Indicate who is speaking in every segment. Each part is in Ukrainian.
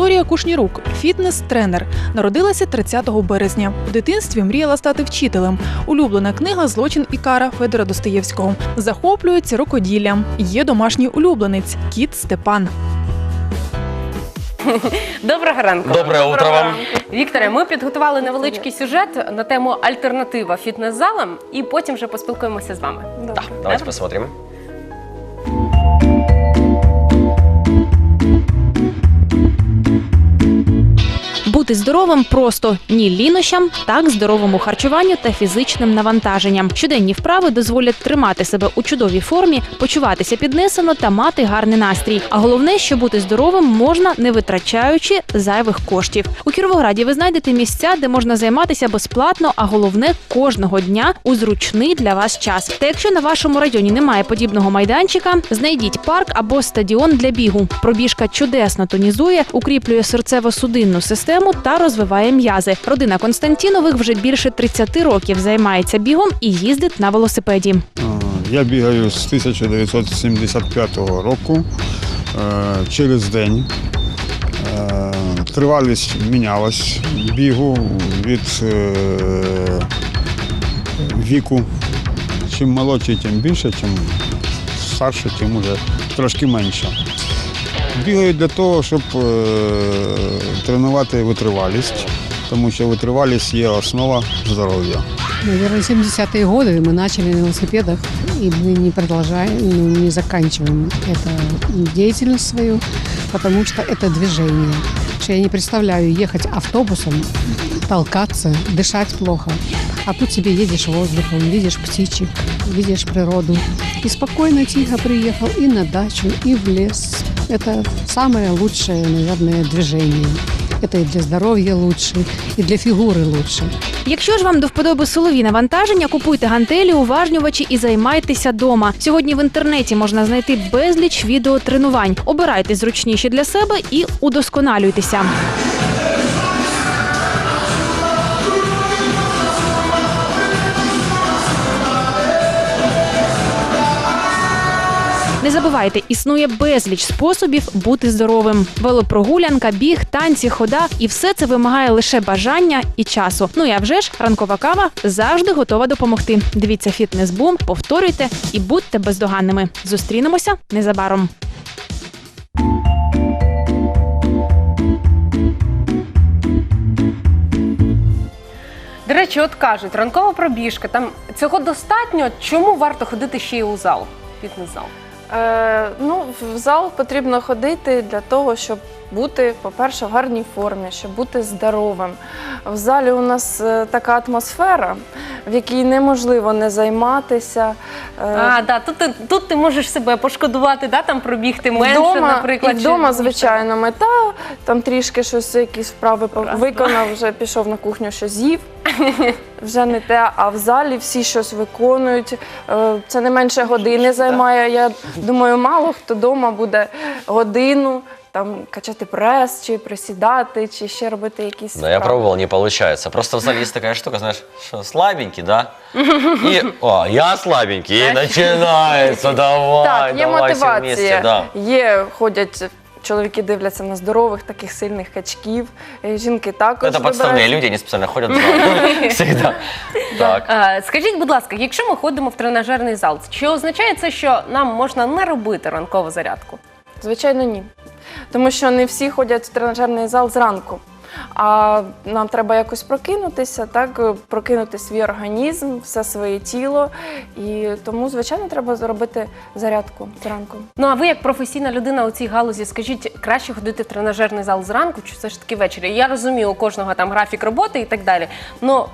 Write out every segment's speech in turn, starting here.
Speaker 1: Вікторія Кушнірук, фітнес-тренер. Народилася 30 березня. В дитинстві мріяла стати вчителем. Улюблена книга Злочин і кара Федора Достоєвського. Захоплюється рукоділлям. Є домашній улюбленець кіт Степан.
Speaker 2: Доброго ранку.
Speaker 3: Доброе утро вам.
Speaker 2: Вікторе, ми підготували невеличкий сюжет на тему альтернатива фітнес-залам, і потім вже поспілкуємося з вами.
Speaker 3: Да, давайте посмотрим.
Speaker 4: Бути здоровим просто ні лінощам, так здоровому харчуванню та фізичним навантаженням. Щоденні вправи дозволять тримати себе у чудовій формі, почуватися піднесено та мати гарний настрій. А головне, що бути здоровим можна не витрачаючи зайвих коштів. У Кіровограді ви знайдете місця, де можна займатися безплатно, а головне кожного дня у зручний для вас час. Та якщо на вашому районі немає подібного майданчика, знайдіть парк або стадіон для бігу. Пробіжка чудесно тонізує, укріплює серцево-судинну систему та розвиває м'язи. Родина Константінових вже більше 30 років займається бігом і їздить на велосипеді.
Speaker 5: Я бігаю з 1975 року е, через день. Е, Тривалість мінялась бігу від е, віку. Чим молодший, тим більше, чим старше, тим уже трошки менше. Бігаю для того, щоб е, тренувати витривалість, тому що витривалість є основа здоров'я.
Speaker 6: Наверное, 70-е годы мы начали на велосипедах и мы не продолжаем, ну, не заканчиваем эту деятельность свою, потому что это движение. Что я не представляю ехать автобусом, толкаться, дышать плохо. А тут себе едешь воздухом, видишь птичек, видишь природу. И спокойно, тихо приехал и на дачу, и в лес. Это самое лучшее, наверное, движение. Это и для здоровья лучше, и для фигуры лучше.
Speaker 4: Якщо ж вам до вподоби силові навантаження, купуйте гантелі, уважнювачі і займайтеся дома. Сьогодні в інтернеті можна знайти безліч відеотренувань. Обирайте зручніші для себе і удосконалюйтеся. Забувайте, існує безліч способів бути здоровим: велопрогулянка, біг, танці, хода, і все це вимагає лише бажання і часу. Ну і вже ж ранкова кава завжди готова допомогти. Дивіться фітнес-бум, повторюйте і будьте бездоганними. Зустрінемося незабаром.
Speaker 2: До речі, от кажуть, ранкова пробіжка, там цього достатньо. Чому варто ходити ще й у зал? Фітнес-зал.
Speaker 7: Е, ну, в зал потрібно ходити для того, щоб бути, по-перше, в гарній формі, щоб бути здоровим. В залі у нас е, така атмосфера, в якій неможливо не займатися. Е,
Speaker 2: А, да, тут ти, тут ти можеш себе пошкодувати, да, там пробігти менше,
Speaker 7: вдома,
Speaker 2: наприклад.
Speaker 7: і
Speaker 2: чи
Speaker 7: вдома,
Speaker 2: більше.
Speaker 7: звичайно, мета, там трішки щось, якісь вправи по-
Speaker 2: Раз,
Speaker 7: виконав, вже пішов на кухню, що з'їв. Вже не те, а в залі всі щось виконують. Е, Це не менше години займає. Я думаю, мало хто вдома буде годину там качати прес, чи присідати, чи ще робити якісь
Speaker 3: Да, я
Speaker 7: вправи.
Speaker 3: пробовал, не получается. Просто в зале есть такая штука, знаешь, что слабенький, да? И, о, я слабенький, и начинается, давай,
Speaker 7: Так, є
Speaker 3: давай все вместе,
Speaker 7: мотивація.
Speaker 3: да.
Speaker 7: Є, ходять. Чоловіки дивляться на здорових, таких сильних качків. е, Жінки також.
Speaker 3: Это подставные
Speaker 7: вибирають.
Speaker 3: люди, они специально ходят в зал. Всегда. Так.
Speaker 2: Е, Скажіть, будь ласка, якщо ми ходимо в тренажерний зал, чи означає це, що нам можна не робити ранкову зарядку?
Speaker 7: Звичайно, ні. Тому що не всі ходять в тренажерний зал зранку. А нам треба якось прокинутися, так прокинути свій організм, все своє тіло. І тому, звичайно, треба зробити зарядку зранку.
Speaker 2: Ну а ви, як професійна людина у цій галузі, скажіть, краще ходити в тренажерний зал зранку, чи все ж таки ввечері? Я розумію, у кожного там графік роботи і так далі. Ну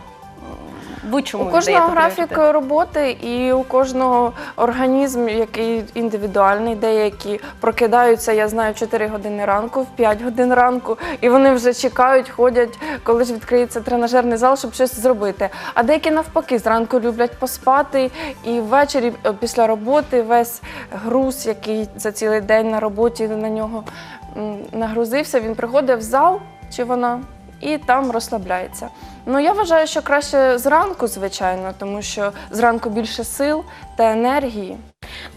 Speaker 2: ви чому
Speaker 7: У кожного графік роботи і у кожного організм, який індивідуальний. Деякі прокидаються, я знаю, в 4 години ранку, в 5 годин ранку, і вони вже чекають, ходять, коли ж відкриється тренажерний зал, щоб щось зробити. А деякі навпаки зранку люблять поспати, і ввечері е, після роботи весь груз, який за цілий день на роботі на нього нагрузився, він приходить в зал чи вона і там розслабляється. Ну я вважаю, що краще зранку, звичайно, тому що зранку більше сил та енергії.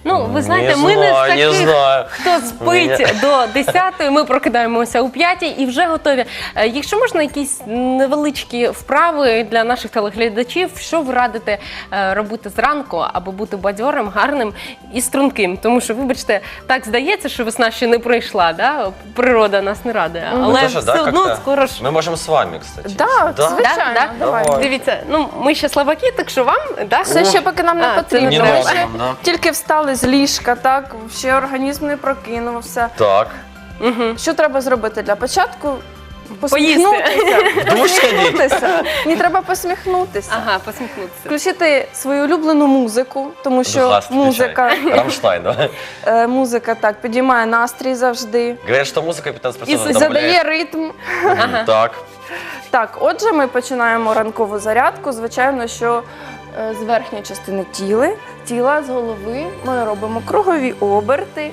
Speaker 2: Ну, ви знаєте,
Speaker 3: не
Speaker 2: ми не з
Speaker 3: знаю, не
Speaker 2: таких,
Speaker 3: знаю.
Speaker 2: хто спить до 10 ми прокидаємося у 5 і вже готові. Е, Якщо можна, якісь невеличкі вправи для наших телеглядачів, що ви радите е, робити зранку, аби бути бадьорим, гарним і струнким? Тому що, вибачте, так здається, що весна ще не прийшла, да? природа нас не радує,
Speaker 7: Ну,
Speaker 2: але
Speaker 3: тоже,
Speaker 2: все
Speaker 3: да,
Speaker 2: одно
Speaker 3: как-то?
Speaker 2: скоро ж.
Speaker 3: Мы можем с вами, кстати.
Speaker 7: Так,
Speaker 3: Да?
Speaker 7: звичайно,
Speaker 2: Да?
Speaker 7: давай.
Speaker 3: Давай.
Speaker 2: Дивіться, ну ми ще слабаки, так що вам да?
Speaker 7: Це ще поки нам не
Speaker 2: це
Speaker 7: потрібно.
Speaker 2: не
Speaker 7: Ми ще
Speaker 3: нам, да.
Speaker 7: тільки встали з ліжка, так, ще організм не прокинувся.
Speaker 3: Так.
Speaker 2: Мгм.
Speaker 7: Що треба зробити для початку? Посміхнутися.
Speaker 3: душ.
Speaker 7: Посміхнутися. Треба посміхнутися.
Speaker 2: Ага, посміхнутися.
Speaker 7: Включити свою улюблену музику, тому що музика.
Speaker 3: Рамштайн, да?
Speaker 7: е, музика так підіймає настрій завжди.
Speaker 3: Говорят, что музыка 15%
Speaker 2: И
Speaker 3: добавляет.
Speaker 7: Задає ритм.
Speaker 2: Ага.
Speaker 3: Так.
Speaker 7: Так, отже, ми починаємо ранкову зарядку. Звичайно, що з верхньої частини тіла, тіла з голови ми робимо кругові оберти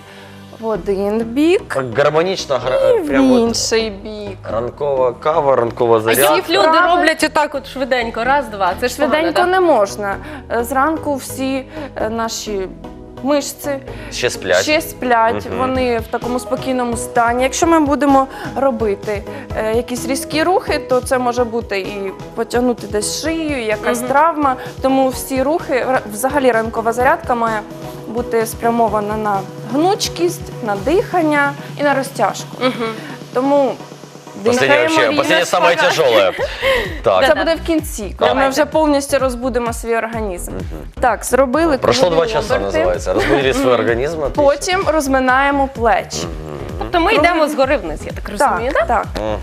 Speaker 7: в один бік
Speaker 3: Так гармонично, гра-
Speaker 7: і
Speaker 3: е,
Speaker 7: в
Speaker 3: от
Speaker 7: інший бік.
Speaker 3: ранкова кава, ранкова
Speaker 2: А
Speaker 3: зарядка.
Speaker 2: всі люди роблять отак от швиденько, раз, два. Це ж
Speaker 7: Швиденько
Speaker 2: погано,
Speaker 7: не можна. Е, Зранку всі е, наші мишці
Speaker 3: Ще сплять.
Speaker 7: ще сплять,
Speaker 3: Мгм.
Speaker 7: вони в такому спокійному стані. Якщо ми будемо робити е, якісь різкі рухи, то це може бути і потягнути десь шию, якась
Speaker 2: Мгм.
Speaker 7: травма. Тому всі рухи, ра- взагалі ранкова зарядка має бути спрямована на гнучкість, на дихання і на розтяжку.
Speaker 2: Мгм.
Speaker 7: Тому
Speaker 3: Последнее вообще, последнее самое
Speaker 7: спокійно.
Speaker 3: тяжелое. Так.
Speaker 7: Це буде в кінці, коли ми
Speaker 2: Давайте.
Speaker 7: вже повністю розбудемо свій організм. Так, зробили
Speaker 3: Прошло
Speaker 7: кругові
Speaker 3: два часа,
Speaker 7: оберти.
Speaker 3: называется. Разбудили свой организм. отлично.
Speaker 7: Потім розминаємо плечі.
Speaker 2: Тобто ми йдемо згори вниз, я так розумію,
Speaker 7: Так,
Speaker 2: так?
Speaker 7: так.
Speaker 3: Мгм.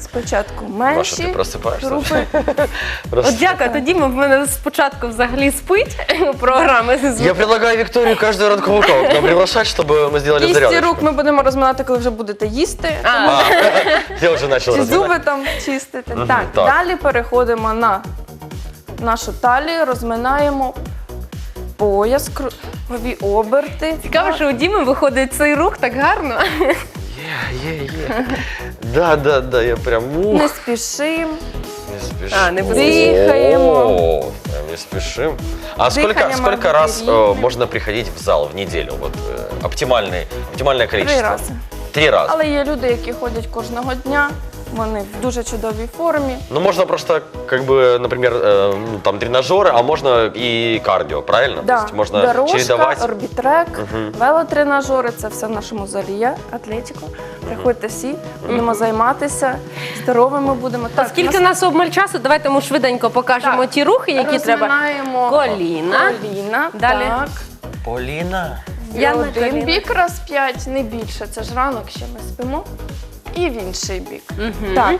Speaker 7: Спочатку
Speaker 3: Маша, ты
Speaker 7: менші
Speaker 3: просыпаешься?
Speaker 7: групи.
Speaker 3: Просто-
Speaker 2: От дяка, тоді ми в мене спочатку взагалі спить програми з
Speaker 3: Я предлагаю Викторию каждую ранковую каву к нам приглашать, чтобы мы сделали
Speaker 7: Кісті
Speaker 3: зарядочку.
Speaker 7: рук ми будемо розминати, коли вже будете їсти.
Speaker 2: А,
Speaker 3: А, я уже начал
Speaker 7: Чи
Speaker 3: разминать.
Speaker 7: зуби там чистити.
Speaker 3: Мгм,
Speaker 7: так,
Speaker 3: так.
Speaker 7: далі переходимо на нашу талію, розминаємо пояс, кругові оберти.
Speaker 2: Цікаво, що у Діми виходить цей рух так гарно.
Speaker 3: Е, е, е. Да, да, да, я прям ух,
Speaker 7: Не спішимо.
Speaker 3: не спешим.
Speaker 2: А, не
Speaker 7: Дыхаємо.
Speaker 3: О, прям не спешим. А сколько,
Speaker 7: Дыхание
Speaker 3: сколько
Speaker 7: может
Speaker 3: раз
Speaker 7: быть
Speaker 3: э,
Speaker 7: ритм.
Speaker 3: можно приходить в зал в неделю? Вот э, оптимальный, оптимальное
Speaker 7: Три
Speaker 3: количество?
Speaker 7: рази.
Speaker 3: Три раза.
Speaker 7: Але є люди, які ходять кожного дня, вони в дуже чудовій формі.
Speaker 3: Ну, можно просто, как бы, например, э, ну, там тренажеры, а можно и кардио, правильно? То есть можно
Speaker 7: Дорожка,
Speaker 3: чередовать.
Speaker 7: орбітрек,
Speaker 3: Мгм.
Speaker 7: велотренажери це все в нашому залі є. Атлетико. Приходьте всі, будемо займатися, здоровими будемо. Так,
Speaker 2: Скільки у нас обмаль часу, давайте ми швиденько покажемо
Speaker 7: Так.
Speaker 2: ті рухи, які треба.
Speaker 7: Розминаємо
Speaker 2: Коліна.
Speaker 7: коліна.
Speaker 2: Далі.
Speaker 7: Так.
Speaker 3: Полина.
Speaker 7: В
Speaker 2: Я на
Speaker 7: один
Speaker 2: коліна.
Speaker 7: бік раз п'ять, не більше. Це ж ранок ще ми спимо. І в інший бік.
Speaker 2: Мгм.
Speaker 7: Так.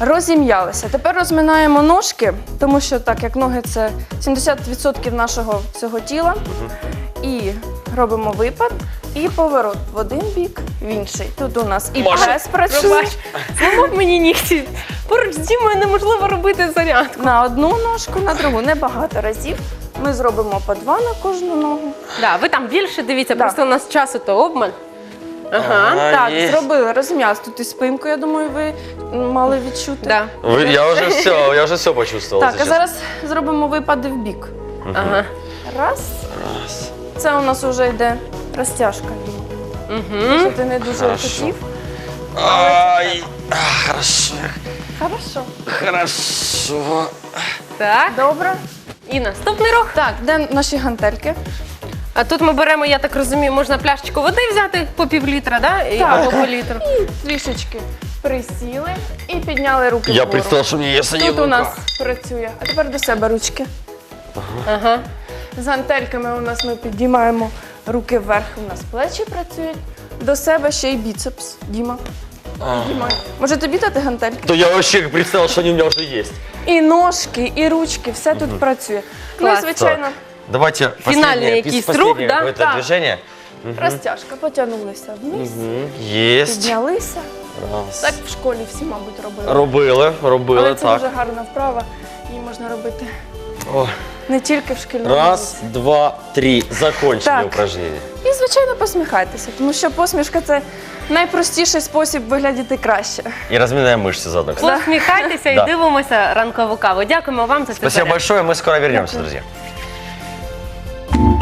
Speaker 7: Розім'ялися. Тепер розминаємо ножки, тому що так як ноги це 70% нашого всього тіла. І робимо випад і поворот в один бік, в інший. Тут у нас і
Speaker 3: Маша,
Speaker 7: прес працює
Speaker 2: Пробач, зламав мені нігті. Поруч з Дімою неможливо робити зарядку.
Speaker 7: на одну ножку, на другу. Небагато разів. Ми зробимо по два на кожну ногу.
Speaker 2: Да, ви там більше дивіться,
Speaker 7: Да.
Speaker 2: просто у нас часу то обмаль. Ага.
Speaker 3: Ага,
Speaker 7: так,
Speaker 3: є.
Speaker 7: зробили, розім'ялися. Тут і спинку, я думаю, ви мали відчути.
Speaker 2: Да.
Speaker 3: Я уже все, я уже все почувствовал.
Speaker 7: Так, а зараз зробимо випади в бік.
Speaker 2: Ага.
Speaker 7: Раз.
Speaker 3: Раз.
Speaker 7: Це у нас вже йде розтяжка.
Speaker 2: Угу.
Speaker 7: Що ти не дуже
Speaker 3: Хорошо.
Speaker 7: хотів.
Speaker 3: Ай, а, хорошо,
Speaker 7: Хорошо.
Speaker 3: хорошо.
Speaker 2: Так.
Speaker 7: Добре.
Speaker 2: І наступний рух.
Speaker 7: Так, де наші гантельки?
Speaker 2: А тут ми беремо, я так розумію, можна пляшечку води взяти по пів літра, да? І,
Speaker 7: Так.
Speaker 2: або по літру.
Speaker 7: Трішечки присіли і підняли руки
Speaker 3: Я
Speaker 7: вгору.
Speaker 3: представил, что мне есть
Speaker 7: Тут у нас працює. А тепер до себе ручки.
Speaker 2: Ага.
Speaker 7: З гантельками у нас ми підіймаємо руки вверх, у нас плечі працюють. До себе ще й біцепс. Діма. Підіймай. Може тобі дати гантельки?
Speaker 3: То я вообще представил, что они у меня уже есть.
Speaker 7: І ножки, і ручки, все тут працює. Ну і
Speaker 2: Клас.
Speaker 7: звичайно,
Speaker 3: Давайте
Speaker 2: Финальный
Speaker 3: последнее,
Speaker 2: якийсь
Speaker 3: последнее
Speaker 2: рух, да?
Speaker 3: какое-то
Speaker 7: Так.
Speaker 3: движение.
Speaker 7: розтяжка. Потягнулися вниз,
Speaker 3: Мгм. Есть.
Speaker 7: піднялися.
Speaker 3: Раз.
Speaker 7: Так в школі всі, мабуть, робили.
Speaker 3: Робили, робили,
Speaker 7: Але це
Speaker 3: так.
Speaker 7: дуже гарна вправа. Її можна робити
Speaker 3: О.
Speaker 7: не тільки в шкільному
Speaker 3: Раз,
Speaker 7: віці.
Speaker 3: два, три. Закончили
Speaker 7: Так.
Speaker 3: упражнение.
Speaker 7: І, звичайно, посміхайтеся, тому що посмішка це найпростіший спосіб виглядіти краще.
Speaker 3: И разминаем мышцы заодно. кстати.
Speaker 2: Посміхайтеся і
Speaker 3: Да.
Speaker 2: дивимося ранкову каву. Дякуємо вам за це.
Speaker 3: Спасибо большое, мы скоро вернемся, друзья.